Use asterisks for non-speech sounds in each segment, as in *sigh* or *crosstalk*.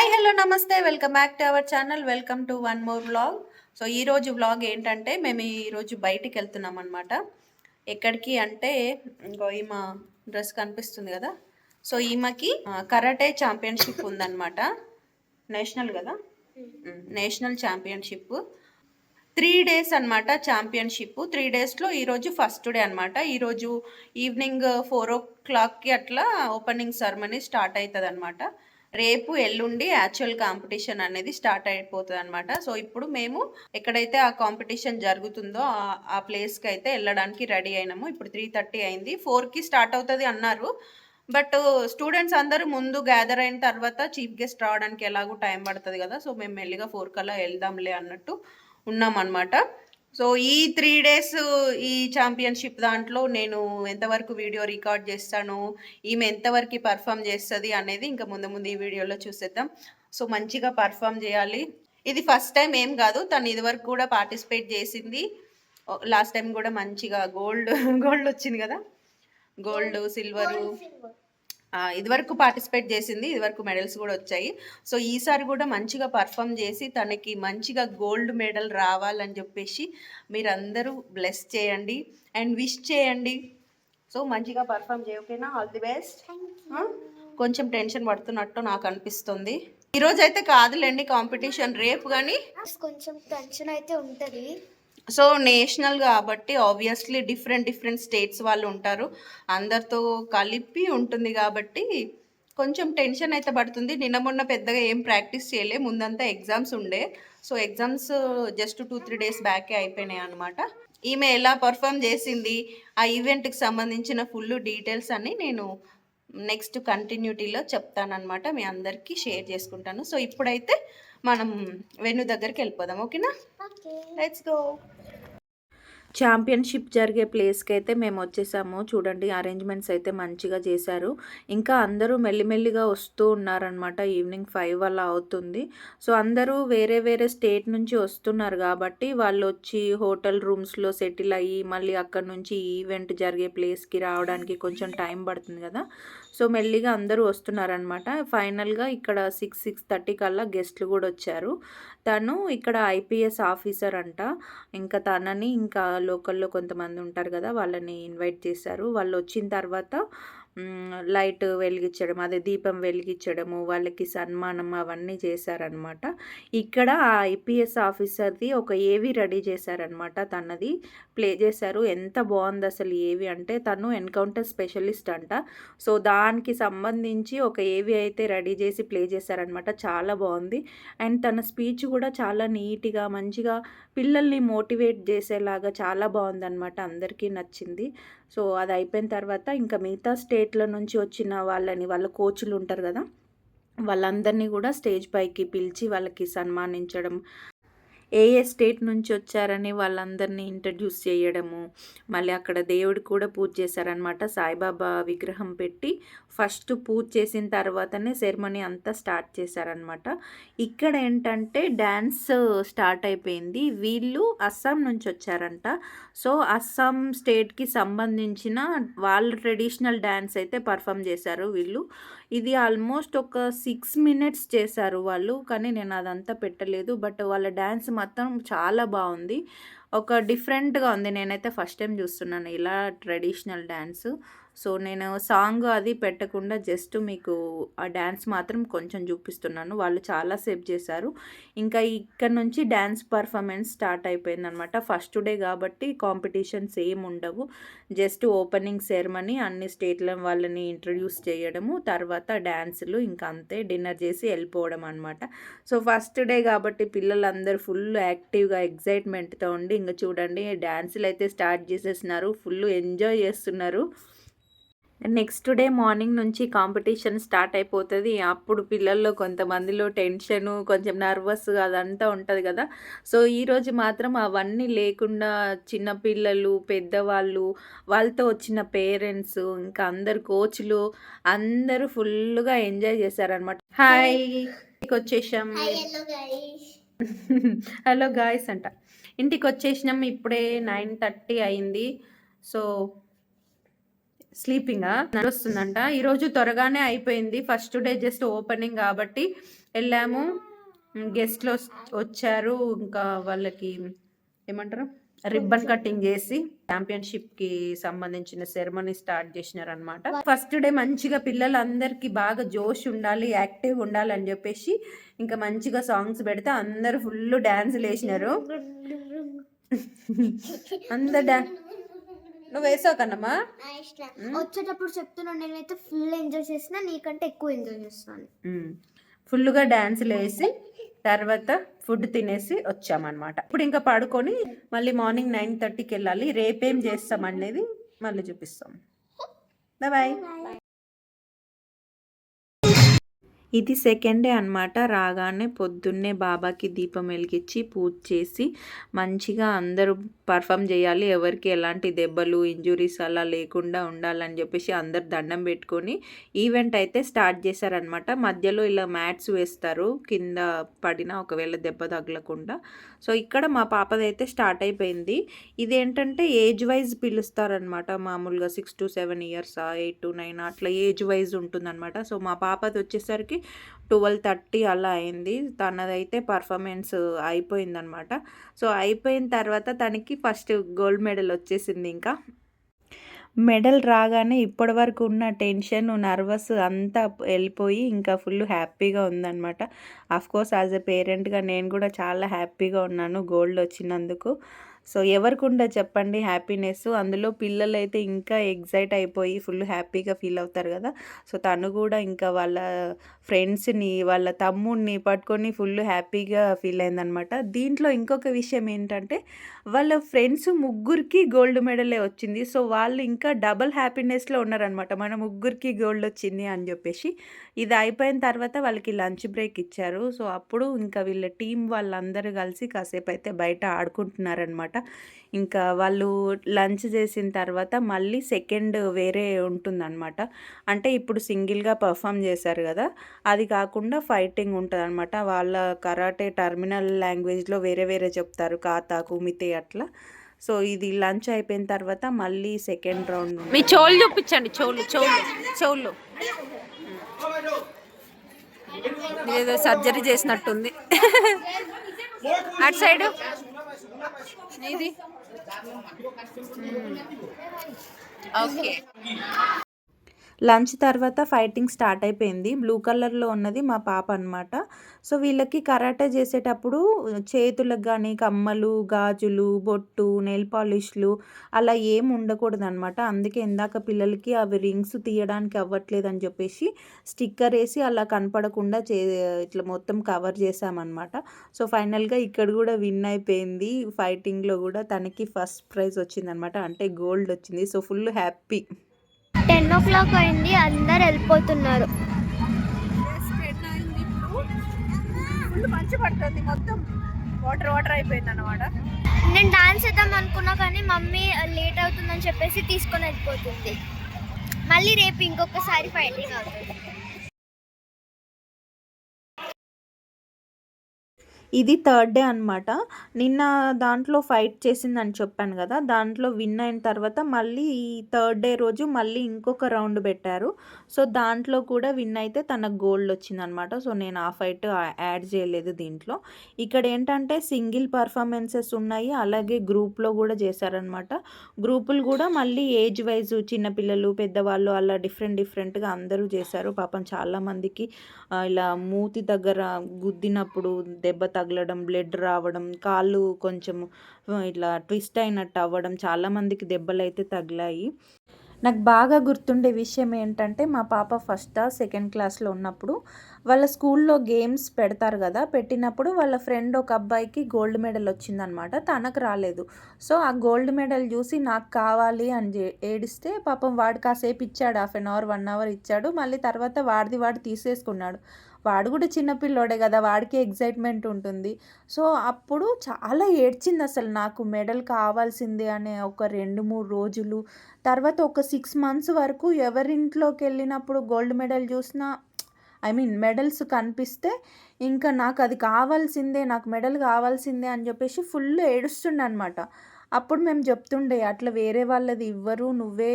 Hi hello namaste. Welcome back to our channel. Welcome to one more vlog. So ఈరోజు vlog ఏంటంటే మేము ఈరోజు బయటికి వెళ్తున్నాం అనమాట ఎక్కడికి అంటే ఇంకో ఈమె డ్రెస్ కనిపిస్తుంది కదా. సో ఈమెకి కరాటే ఛాంపియన్షిప్ ఉందన్నమాట. నేషనల్ కదా? National championship. త్రీ డేస్ అన్నమాట ఛాంపియన్షిప్. త్రీ డేస్లో ఈరోజు ఫస్ట్ డే అనమాట ఈరోజు ఈవినింగ్ ఫోర్ ఓ క్లాక్కి అట్లా ఓపెనింగ్ సెరమనీ స్టార్ట్ అవుతుంది అనమాట రేపు ఎల్లుండి యాక్చువల్ కాంపిటీషన్ అనేది స్టార్ట్ అయిపోతుంది అనమాట సో ఇప్పుడు మేము ఎక్కడైతే ఆ కాంపిటీషన్ జరుగుతుందో ఆ- ప్లేస్కి అయితే వెళ్ళడానికి రెడీ అయినాము. ఇప్పుడు త్రీ థర్టీ అయింది. ఫోర్కి స్టార్ట్ అవుతుంది అన్నారు. బట్ స్టూడెంట్స్ అందరూ ముందు గ్యాదర్ అయిన తర్వాత చీఫ్ గెస్ట్ రావడానికి ఎలాగో టైం పడుతుంది కదా. సో మేము మెల్లిగా ఫోర్ కల్లా వెళ్దాంలే అన్నట్టు ఉన్నామన్నమాట. సో ఈ త్రీ డేస్ ఈ ఛాంపియన్షిప్ దాంట్లో నేను ఎంతవరకు వీడియో రికార్డ్ చేస్తాను ఈమె ఎంతవరకు పర్ఫామ్ చేస్తుంది అనేది ఇంకా ముందు ముందు ఈ వీడియోలో చూసేద్దాం. సో మంచిగా పర్ఫామ్ చేయాలి. ఇది ఫస్ట్ టైం ఏం కాదు తను ఇదివరకు కూడా పార్టిసిపేట్ చేసింది. లాస్ట్ టైం కూడా మంచిగా గోల్డ్ *laughs* గోల్డ్ వచ్చింది కదా? Gold silver. ఇదివరకు పార్టిసిపేట్ చేసింది ఇదివరకు మెడల్స్ కూడా వచ్చాయి. సో ఈసారి కూడా మంచిగా పర్ఫామ్ చేసి తనకి మంచిగా గోల్డ్ మెడల్ రావాలని చెప్పేసి మీరందరూ బ్లెస్ చేయండి అండ్ విష్ చేయండి. సో మంచిగా పర్ఫామ్ చేయ ఓకేనా? ఆల్ ది బెస్ట్ కొంచెం టెన్షన్ పడుతున్నట్టు నాకు అనిపిస్తుంది. ఈరోజు అయితే కాదులేండి కాంపిటీషన్ రేపు కానీ కొంచెం టెన్షన్ అయితే ఉంటది. సో నేషనల్ కాబట్టి ఆబ్వియస్లీ డిఫరెంట్ డిఫరెంట్ స్టేట్స్ వాళ్ళు ఉంటారు. అందరితో కలిపి ఉంటుంది కాబట్టి కొంచెం టెన్షన్ అయితే పడుతుంది. నిన్న మొన్న పెద్దగా ఏం ప్రాక్టీస్ చేయలే. ముందంతా ఎగ్జామ్స్ ఉండే. So exams just two three days బ్యాకే అయిపోయినాయి అనమాట ఈమె ఎలా పర్ఫామ్ చేసింది? ఆ ఈవెంట్కి సంబంధించిన ఫుల్ డీటెయిల్స్ అన్ని నేను నెక్స్ట్ కంటిన్యూటీలో చెప్తానన్నమాట. మీ అందరికీ షేర్ చేసుకుంటాను. సో ఇప్పుడైతే మనం వెన్ను దగ్గరికి వెళ్ళిపోదాం. ఓకేనా? ఓకే లెట్స్ గో ఛాంపియన్షిప్ జరిగే ప్లేస్కి అయితే మేము వచ్చేసాము. చూడండి అరేంజ్మెంట్స్ అయితే మంచిగా చేశారు. ఇంకా అందరూ మెల్లిమెల్లిగా వస్తూ ఉన్నారనమాట ఈవినింగ్ ఫైవ్ అలా అవుతుంది. సో అందరూ వేరే వేరే స్టేట్ నుంచి వస్తున్నారు కాబట్టి వాళ్ళు వచ్చి హోటల్ రూమ్స్లో సెటిల్ అయ్యి మళ్ళీ అక్కడ నుంచి ఈవెంట్ జరిగే ప్లేస్కి రావడానికి కొంచెం టైం పడుతుంది కదా. సో మెల్లిగా అందరూ వస్తున్నారనమాట ఫైనల్గా ఇక్కడ సిక్స్ సిక్స్ థర్టీ కల్లా గెస్ట్లు కూడా వచ్చారు. తను ఇక్కడ ఐపీఎస్ ఆఫీసర్ అంట. ఇంకా తనని ఇంకా లోకల్లో కొంతమంది ఉంటారు కదా వాళ్ళని ఇన్వైట్ చేశారు. వాళ్ళు వచ్చిన తర్వాత లైట్ వెలిగించడం అదే దీపం వెలిగించడము వాళ్ళకి సన్మానం అవన్నీ చేశారనమాట ఇక్కడ ఆ ఐపీఎస్ ఆఫీసర్ది ఒక ఏవి రెడీ చేశారనమాట తనది ప్లే చేశారు. ఎంత బాగుంది అసలు ఏవి అంటే తను ఎన్కౌంటర్ స్పెషలిస్ట్ అంట. సో దానికి సంబంధించి ఒక ఏవి అయితే రెడీ చేసి ప్లే చేశారనమాట చాలా బాగుంది. అండ్ తన స్పీచ్ కూడా చాలా నీట్గా మంచిగా పిల్లల్ని మోటివేట్ చేసేలాగా చాలా బాగుందన్నమాట. అందరికీ నచ్చింది. సో అది అయిపోయిన తర్వాత ఇంకా మిగతా స్టేట్ల నుంచి వచ్చిన వాళ్ళని వాళ్ళ కోచ్లు ఉంటారు కదా వాళ్ళందరినీ కూడా స్టేజ్ పైకి పిలిచి వాళ్ళకి సన్మానించడం ఏ ఏ స్టేట్ నుంచి వచ్చారని వాళ్ళందరినీ ఇంట్రడ్యూస్ చేయడము మళ్ళీ అక్కడ దేవుడు కూడా పూజ చేశారనమాట సాయిబాబా విగ్రహం పెట్టి ఫస్ట్ పూజ చేసిన తర్వాతనే సెరమనీ అంతా స్టార్ట్ చేశారనమాట ఇక్కడ ఏంటంటే డ్యాన్స్ స్టార్ట్ అయిపోయింది. వీళ్ళు అస్సాం నుంచి వచ్చారంట. సో అస్సాం స్టేట్కి సంబంధించిన వాళ్ళ ట్రెడిషనల్ డ్యాన్స్ అయితే పర్ఫామ్ చేశారు వీళ్ళు. ఇది ఆల్మోస్ట్ ఒక సిక్స్ మినిట్స్ చేశారు వాళ్ళు కానీ నేను అదంతా పెట్టలేదు. బట్ వాళ్ళ డ్యాన్స్ మొత్తం చాలా బాగుంది. ఒక డిఫరెంట్గా ఉంది. నేనైతే ఫస్ట్ టైం చూస్తున్నాను ఇలా ట్రెడిషనల్ డ్యాన్స్ సో నేను సాంగ్ అది పెట్టకుండా జస్ట్ మీకు ఆ డ్యాన్స్ మాత్రం కొంచెం చూపిస్తున్నాను. వాళ్ళు చాలా సేఫ్ చేశారు. ఇంకా ఇక్కడ నుంచి డ్యాన్స్ పర్ఫార్మెన్స్ స్టార్ట్ అయిపోయింది అనమాట ఫస్ట్ డే కాబట్టి కాంపిటీషన్స్ ఏం ఉండవు. జస్ట్ ఓపెనింగ్ సెరమనీ అన్ని స్టేట్ల వాళ్ళని ఇంట్రడ్యూస్ చేయడము తర్వాత డ్యాన్సులు ఇంకా అంతే డిన్నర్ చేసి వెళ్ళిపోవడం అనమాట. సో ఫస్ట్ డే కాబట్టి పిల్లలందరూ ఫుల్ యాక్టివ్గా ఎగ్జైట్మెంట్తో ఉండి ఇంకా చూడండి డ్యాన్సులు అయితే స్టార్ట్ చేసేస్తున్నారు ఫుల్ ఎంజాయ్ చేస్తున్నారు. నెక్స్ట్ డే మార్నింగ్ నుంచి కాంపిటీషన్ స్టార్ట్ అయిపోతుంది. అప్పుడు పిల్లల్లో కొంతమందిలో టెన్షను కొంచెం నర్వస్ అదంతా ఉంటుంది కదా. సో ఈరోజు మాత్రం అవన్నీ లేకుండా చిన్నపిల్లలు పెద్దవాళ్ళు వాళ్ళతో వచ్చిన పేరెంట్స్ ఇంకా అందరు కోచ్లు అందరూ ఫుల్గా ఎంజాయ్ చేశారనమాట హాయ్! వచ్చేసాం. హలో గాయస్ *laughs* అంట. ఇంటికి వచ్చేసినాం ఇప్పుడే నైన్ థర్టీ అయింది. సో స్లీపింగా నడుస్తుందంట. ఈరోజు త్వరగానే అయిపోయింది. ఫస్ట్ డే జస్ట్ ఓపెనింగ్ కాబట్టి వెళ్ళాము. గెస్ట్లు వచ్చారు. ఇంకా వాళ్ళకి ఏమంటారు? రిబ్బన్ కటింగ్ చేసి ఛాంపియన్షిప్కి సంబంధించిన సెరమనీ స్టార్ట్ చేసినారు అనమాట ఫస్ట్ డే మంచిగా పిల్లలందరికీ బాగా జోష్ ఉండాలి యాక్టివ్ ఉండాలి అని చెప్పేసి ఇంకా మంచిగా సాంగ్స్ పెడితే అందరు ఫుల్ డాన్సులు వేసినారు అందరు డా నువ్వు వేసావు కన్నమ్మా? వచ్చేటప్పుడు చెప్తున్నాను నేనైతే ఫుల్ ఎంజాయ్ చేసిన నీకంటే ఎక్కువ ఎంజాయ్ చేస్తున్నాను మ్మ్. ఫుల్గా డ్యాన్సులు వేసి తర్వాత ఫుడ్ తినేసి వచ్చామన్నమాట. ఇప్పుడు ఇంకా పడుకొని మళ్ళీ మార్నింగ్ నైన్ థర్టీకి వెళ్ళాలి. రేపేం చేస్తాం అనేది మళ్ళీ చూపిస్తాం. బాయ్. ఇది సెకండ్ డే అనమాట రాగానే పొద్దున్నే బాబాకి దీపం వెలిగించి పూజ చేసి మంచిగా అందరూ పర్ఫామ్ చేయాలి. ఎవరికి ఎలాంటి దెబ్బలు ఇంజురీస్ అలా లేకుండా ఉండాలని చెప్పేసి అందరు దండం పెట్టుకొని ఈవెంట్ అయితే స్టార్ట్ చేశారనమాట మధ్యలో ఇలా మ్యాట్స్ వేస్తారు. కింద పడిన ఒకవేళ దెబ్బ తగలకుండా. సో ఇక్కడ మా పాపది అయితే స్టార్ట్ అయిపోయింది. ఇదేంటంటే ఏజ్ వైజ్ పిలుస్తారనమాట మామూలుగా six to seven years eight to nine అట్లా ఏజ్ వైజ్ ఉంటుందన్నమాట. సో మా పాపది వచ్చేసరికి ట్వెల్వ్ థర్టీ అలా అయింది. తనదైతే పర్ఫార్మెన్స్ అయిపోయిందనమాట. సో అయిపోయిన తర్వాత తనకి ఫస్ట్ గోల్డ్ మెడల్ వచ్చేసింది ఇంకా. మెడల్ రాగానే ఇప్పటి వరకు ఉన్న టెన్షన్ నర్వస్ అంతా వెళ్ళిపోయి ఇంకా ఫుల్ హ్యాపీగా ఉందన్నమాట కోర్స్ యాజ్ ఎ పేరెంట్గా నేను కూడా చాలా హ్యాపీగా ఉన్నాను గోల్డ్ వచ్చినందుకు. సో ఎవరికి ఉండదు చెప్పండి హ్యాపీనెస్. అందులో పిల్లలు అయితే ఇంకా ఎగ్జైట్ అయిపోయి ఫుల్ హ్యాపీగా ఫీల్ అవుతారు కదా. సో తను కూడా ఇంకా వాళ్ళ ఫ్రెండ్స్ని వాళ్ళ తమ్ముడిని పట్టుకొని ఫుల్ హ్యాపీగా ఫీల్ అయిందనమాట దీంట్లో ఇంకొక విషయం ఏంటంటే వాళ్ళ ఫ్రెండ్స్ ముగ్గురికి గోల్డ్ మెడలే వచ్చింది. సో వాళ్ళు ఇంకా డబల్ హ్యాపీనెస్లో ఉన్నారనమాట మన ముగ్గురికి గోల్డ్ వచ్చింది అని చెప్పేసి. ఇది అయిపోయిన తర్వాత వాళ్ళకి లంచ్ బ్రేక్ ఇచ్చారు. సో అప్పుడు ఇంకా వీళ్ళ టీం వాళ్ళందరూ కలిసి కాసేపు అయితే బయట ఆడుకుంటున్నారనమాట ఇంకా వాళ్ళు లంచ్ చేసిన తర్వాత మళ్ళీ సెకండ్ వేరే ఉంటుందన్నమాట. అంటే ఇప్పుడు సింగిల్గా పర్ఫామ్ చేశారు కదా అది కాకుండా ఫైటింగ్ ఉంటుందన్నమాట. వాళ్ళ కరాటే టర్మినల్ లాంగ్వేజ్లో వేరే వేరే చెప్తారు కాతా కుమితే అట్లా. సో ఇది లంచ్ అయిపోయిన తర్వాత మళ్ళీ సెకండ్ రౌండ్ మీ చెవులు చూపించండి చెవులు చెవులు చెవులు. ఏదో సర్జరీ చేసినట్టుంది. అటు సైడు. ఇది ఓకే లంచ్ తర్వాత ఫైటింగ్ స్టార్ట్ అయిపోయింది. బ్లూ కలర్లో ఉన్నది మా పాప అనమాట సో వీళ్ళకి కరాటే చేసేటప్పుడు చేతులకు కానీ కమ్మలు గాజులు బొట్టు నెయిల్ పాలిష్లు అలా ఏం ఉండకూడదు అనమాట అందుకే ఇందాక పిల్లలకి అవి రింగ్స్ తీయడానికి అవ్వట్లేదు అని చెప్పేసి స్టిక్కర్ వేసి అలా కనపడకుండా చే ఇట్లా మొత్తం కవర్ చేసామన్నమాట సో ఫైనల్గా ఇక్కడ కూడా విన్ అయిపోయింది. ఫైటింగ్లో కూడా తనకి ఫస్ట్ ప్రైజ్ వచ్చిందనమాట అంటే గోల్డ్ వచ్చింది. So full happy. Ten o'clock అయింది అందరు వెళ్ళిపోతున్నారు. మంచి పడుతుంది మొత్తం. వాటర్ వాటర్ అయిపోయింది అనమాట నేను డాన్స్ చేద్దాం అనుకున్నా కానీ మమ్మీ లేట్ అవుతుందని చెప్పేసి తీసుకొని వెళ్ళిపోతుంది. మళ్ళీ రేపు ఇంకొకసారి ఫైటింగ్ అవుతుంది. ఇది థర్డ్ డే అనమాట నిన్న దాంట్లో ఫైట్ చేసిందని చెప్పాను కదా దాంట్లో విన్ అయిన తర్వాత మళ్ళీ ఈ థర్డ్ డే రోజు మళ్ళీ ఇంకొక రౌండ్ పెట్టారు. సో దాంట్లో కూడా విన్ అయితే తనకు గోల్డ్ వచ్చిందనమాట సో నేను ఆ ఫైట్ యాడ్ చేయలేదు దీంట్లో. ఇక్కడ ఏంటంటే సింగిల్ పర్ఫార్మెన్సెస్ ఉన్నాయి అలాగే గ్రూప్లో కూడా చేశారనమాట గ్రూపులు కూడా మళ్ళీ ఏజ్ వైజ్ చిన్నపిల్లలు పెద్దవాళ్ళు అలా డిఫరెంట్ డిఫరెంట్గా అందరూ చేశారు. పాపం చాలామందికి ఇలా మూతి దగ్గర గుద్దినప్పుడు దెబ్బ తగలడం బ్లడ్ రావడం కాళ్ళు కొంచెం ఇట్లా ట్విస్ట్ అయినట్టు అవ్వడం చాలామందికి దెబ్బలు అయితే తగిలాయి. నాకు బాగా గుర్తుండే విషయం ఏంటంటే మా పాప ఫస్ట్ సెకండ్ క్లాస్లో ఉన్నప్పుడు వాళ్ళ స్కూల్లో గేమ్స్ పెడతారు కదా పెట్టినప్పుడు వాళ్ళ ఫ్రెండ్ ఒక అబ్బాయికి గోల్డ్ మెడల్ వచ్చిందనమాట. తనకు రాలేదు. సో ఆ గోల్డ్ మెడల్ చూసి నాకు కావాలి అని ఏడిస్తే పాపం వాడు కాసేపు ఇచ్చాడు half an hour one hour ఇచ్చాడు. మళ్ళీ తర్వాత వాడిది వాడు తీసేసుకున్నాడు. వాడు కూడా చిన్నపిల్లోడే కదా వాడికి ఎగ్జైట్మెంట్ ఉంటుంది. సో అప్పుడు చాలా ఏడ్చింది అసలు నాకు మెడల్ కావాల్సిందే అనే ఒక రెండు మూడు రోజులు. తర్వాత ఒక సిక్స్ మంత్స్ వరకు ఎవరింట్లోకి వెళ్ళినప్పుడు గోల్డ్ మెడల్ చూసినా ఐ మీన్ మెడల్స్ కనిపిస్తే ఇంకా నాకు అది కావాల్సిందే నాకు మెడల్ కావాల్సిందే అని చెప్పేసి ఫుల్ ఏడుస్తుండే అనమాట అప్పుడు మేము చెప్తుండే అట్లా వేరే వాళ్ళది ఇవ్వరు నువ్వే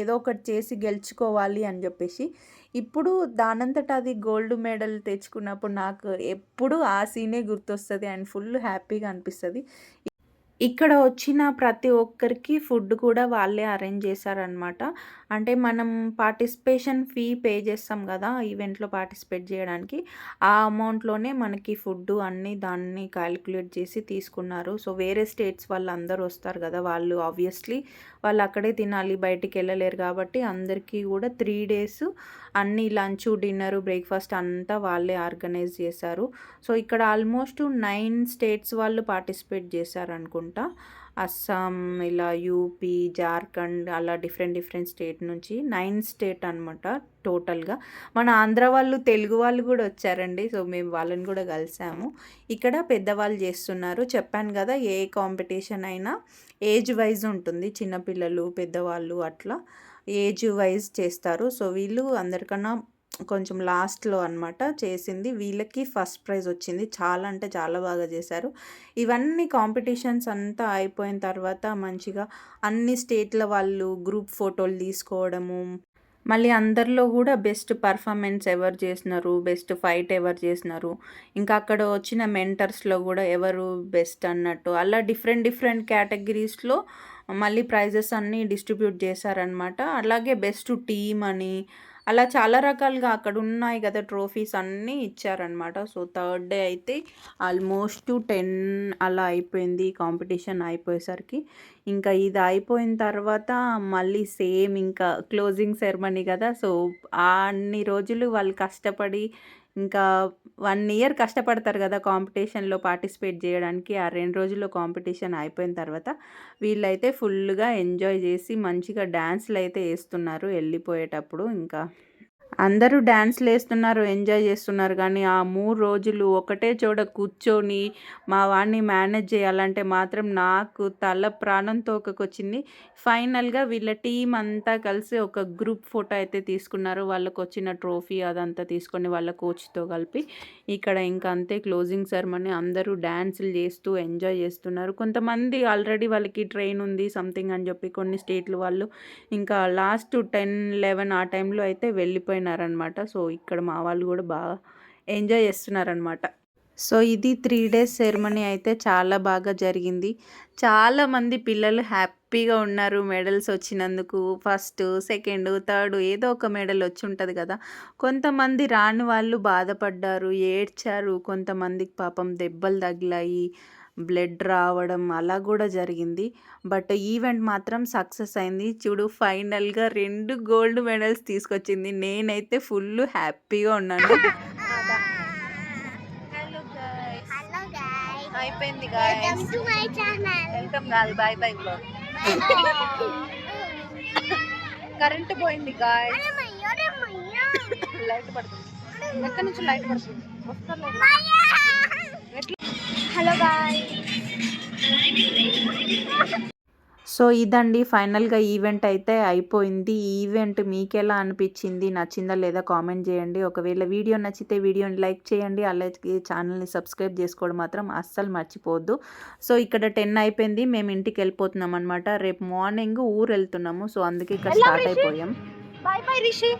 ఏదో ఒకటి చేసి గెలుచుకోవాలి అని చెప్పేసి. ఇప్పుడు దానంతట అది గోల్డ్ మెడల్ తెచ్చుకున్నప్పుడు నాకు ఎప్పుడు ఆ సీనే గుర్తొస్తుంది అండ్ ఫుల్ హ్యాపీగా అనిపిస్తుంది. ఇక్కడ వచ్చిన ప్రతి ఒక్కరికి ఫుడ్ కూడా వాళ్ళే అరేంజ్ చేశారనమాట. అంటే మనం పార్టిసిపేషన్ ఫీ పే చేస్తాం కదా ఈవెంట్‌లో పార్టిసిపేట్ చేయడానికి ఆ అమౌంట్‌లోనే మనకి ఫుడ్డు అన్నీ దాన్ని క్యాలిక్యులేట్ చేసి తీసుకున్నారు. సో, వేరే స్టేట్స్ వాళ్ళు అందరూ వస్తారు కదా వాళ్ళు ఆబ్వియస్‌లీ వాళ్ళు అక్కడే తినాలి. బయటికి వెళ్ళలేరు కాబట్టి అందరికీ కూడా త్రీ డేస్ అన్నీ లంచ్ డిన్నరు, బ్రేక్‌ఫాస్ట్ అంతా వాళ్ళే ఆర్గనైజ్ చేశారు. సో, ఇక్కడ ఆల్మోస్ట్ నైన్ స్టేట్స్ వాళ్ళు పార్టిసిపేట్ అనుకుంటా అస్సాం, ఇలా యూపీ, జార్ఖండ్ అలా డిఫరెంట్ డిఫరెంట్ స్టేట్ నుంచి నైన్ స్టేట్ అనమాట టోటల్‌గా. మన ఆంధ్ర వాళ్ళు, తెలుగు వాళ్ళు కూడా వచ్చారండి. సో, మేము వాళ్ళని కూడా కలిసాము. ఇక్కడ పెద్దవాళ్ళు చేస్తున్నారు. చెప్పాను కదా ఏ కాంపిటీషన్ అయినా ఏజ్ వైజ్ ఉంటుంది. చిన్నపిల్లలు పెద్దవాళ్ళు అట్లా ఏజ్ వైజ్ చేస్తారు. సో, వీళ్ళు అందరికన్నా కొంచెం లాస్ట్‌లో అనమాట చేసింది. వీళ్ళకి ఫస్ట్ ప్రైజ్ వచ్చింది. చాలా అంటే చాలా బాగా చేశారు. ఇవన్నీ కాంపిటీషన్స్ అంతా అయిపోయిన తర్వాత మంచిగా అన్ని స్టేట్‌ల వాళ్ళు గ్రూప్ ఫోటోలు తీసుకోవడము. మళ్ళీ అందరిలో కూడా బెస్ట్ పర్ఫార్మెన్స్ ఎవరు చేసినారు, బెస్ట్ ఫైట్ ఎవరు చేసినారు, ఇంకా అక్కడ వచ్చిన మెంటర్స్‌లో కూడా ఎవరు బెస్ట్ అన్నట్టు అలా డిఫరెంట్ డిఫరెంట్ కేటగిరీస్‌లో మళ్ళీ ప్రైజెస్ అన్నీ డిస్ట్రిబ్యూట్ చేశారనమాట. అలాగే బెస్ట్ టీమ్ అని అలా చాలా రకాలుగా అక్కడ ఉన్నాయి కదా ట్రోఫీస్ అన్నీ ఇచ్చారనమాట. సో, థర్డ్ డే అయితే ఆల్మోస్ట్ 10 అలా అయిపోయింది కాంపిటీషన్ అయిపోయేసరికి. ఇంకా ఇది అయిపోయిన తర్వాత మళ్ళీ సేమ్ ఇంకా క్లోజింగ్ సెరమనీ కదా సో, ఆ అన్ని రోజులు వాళ్ళు కష్టపడి ఇంకా వన్ ఇయర్ కష్టపడతారు కదా కాంపిటీషన్‌లో పార్టిసిపేట్ చేయడానికి ఆ రెండు రోజుల్లో కాంపిటీషన్ అయిపోయిన తర్వాత వీళ్ళైతే ఫుల్గా ఎంజాయ్ చేసి మంచిగా డ్యాన్స్లు అయితే వేస్తున్నారు వెళ్ళిపోయేటప్పుడు ఇంకా. అందరూ డ్యాన్స్లు వేస్తున్నారు ఎంజాయ్ చేస్తున్నారు కానీ ఆ మూడు రోజులు ఒకటే చోట కూర్చొని మా వాడిని మేనేజ్ చేయాలంటే మాత్రం నాకు తల ప్రాణం తోకకొచ్చింది. ఫైనల్‌గా వీళ్ళ టీం అంతా కలిసి ఒక గ్రూప్ ఫోటో అయితే తీసుకున్నారు. వాళ్ళకొచ్చిన ట్రోఫీ అదంతా తీసుకొని వాళ్ళ కోచ్‌తో కలిపి. ఇక్కడ ఇంక అంతే క్లోజింగ్ సెరమనీ అందరూ డ్యాన్సులు చేస్తూ ఎంజాయ్ చేస్తున్నారు. కొంతమంది ఆల్రెడీ వాళ్ళకి ట్రైన్ ఉంది సంథింగ్ అని చెప్పి కొన్ని స్టేట్లు వాళ్ళు ఇంకా లాస్ట్ 10, 11 ఆ టైంలో అయితే వెళ్ళిపోయినారనమాట. సో, ఇక్కడ మా వాళ్ళు కూడా బాగా ఎంజాయ్ చేస్తున్నారనమాట. సో, ఇది త్రీ డేస్ సెరమనీ అయితే చాలా బాగా జరిగింది. చాలామంది పిల్లలు హ్యాపీగా ఉన్నారు మెడల్స్ వచ్చినందుకు. ఫస్ట్, సెకండ్, థర్డ్ ఏదో ఒక మెడల్ వచ్చి ఉంటుంది కదా కొంతమంది రాని వాళ్ళు బాధపడ్డారు, ఏడ్చారు. కొంతమందికి పాపం దెబ్బలు తగిలాయి. బ్లడ్ రావడం అలా గూడా జరిగింది. బట్ ఈవెంట్ మాత్రం సక్సెస్ అయింది. చూడు ఫైనల్‌గా 2 గోల్డ్ మెడల్స్ తీసుకొచ్చింది. నేనైతే ఫుల్లు హ్యాపీగా ఉన్నాను. అయిపోయింది వెల్కమ్ కాదు బాయ్ బాయ్. కరెంట్ పోయింది గాయ్స్. లైట్ *laughs* పడుతుంది. ఎక్కడి నుంచి లైట్ పడుతుంది? హలో గాయ్స్ సో, ఇదండి ఫైనల్‌గా ఈవెంట్ అయితే అయిపోయింది. ఈ ఈవెంట్ మీకెలా అనిపిచ్చింది? నచ్చిందా లేదా కామెంట్ జేయండి. ఒకవేళ వీడియో నచ్చితే వీడియోని లైక్ చేయండి. అలాగే ఛానల్‌ని సబ్స్క్రైబ్ చేసుకోవడం మాత్రం అస్సలు మర్చిపోవద్దు. సో, ఇక్కడ 10 అయిపోయింది. మేము ఇంటికెళ్ళిపోతున్నాం అనమాట. రేపు మార్నింగ్ ఊరెళ్తున్నాము. సో, అందుకే ఇక్కడ స్టార్ట్ అయిపోయాం. Bye bye Rishi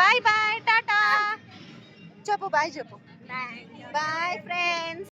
bye bye Tata చెప్పు బాయ్ చెప్పు బాయ్ బాయ్ ఫ్రెండ్స్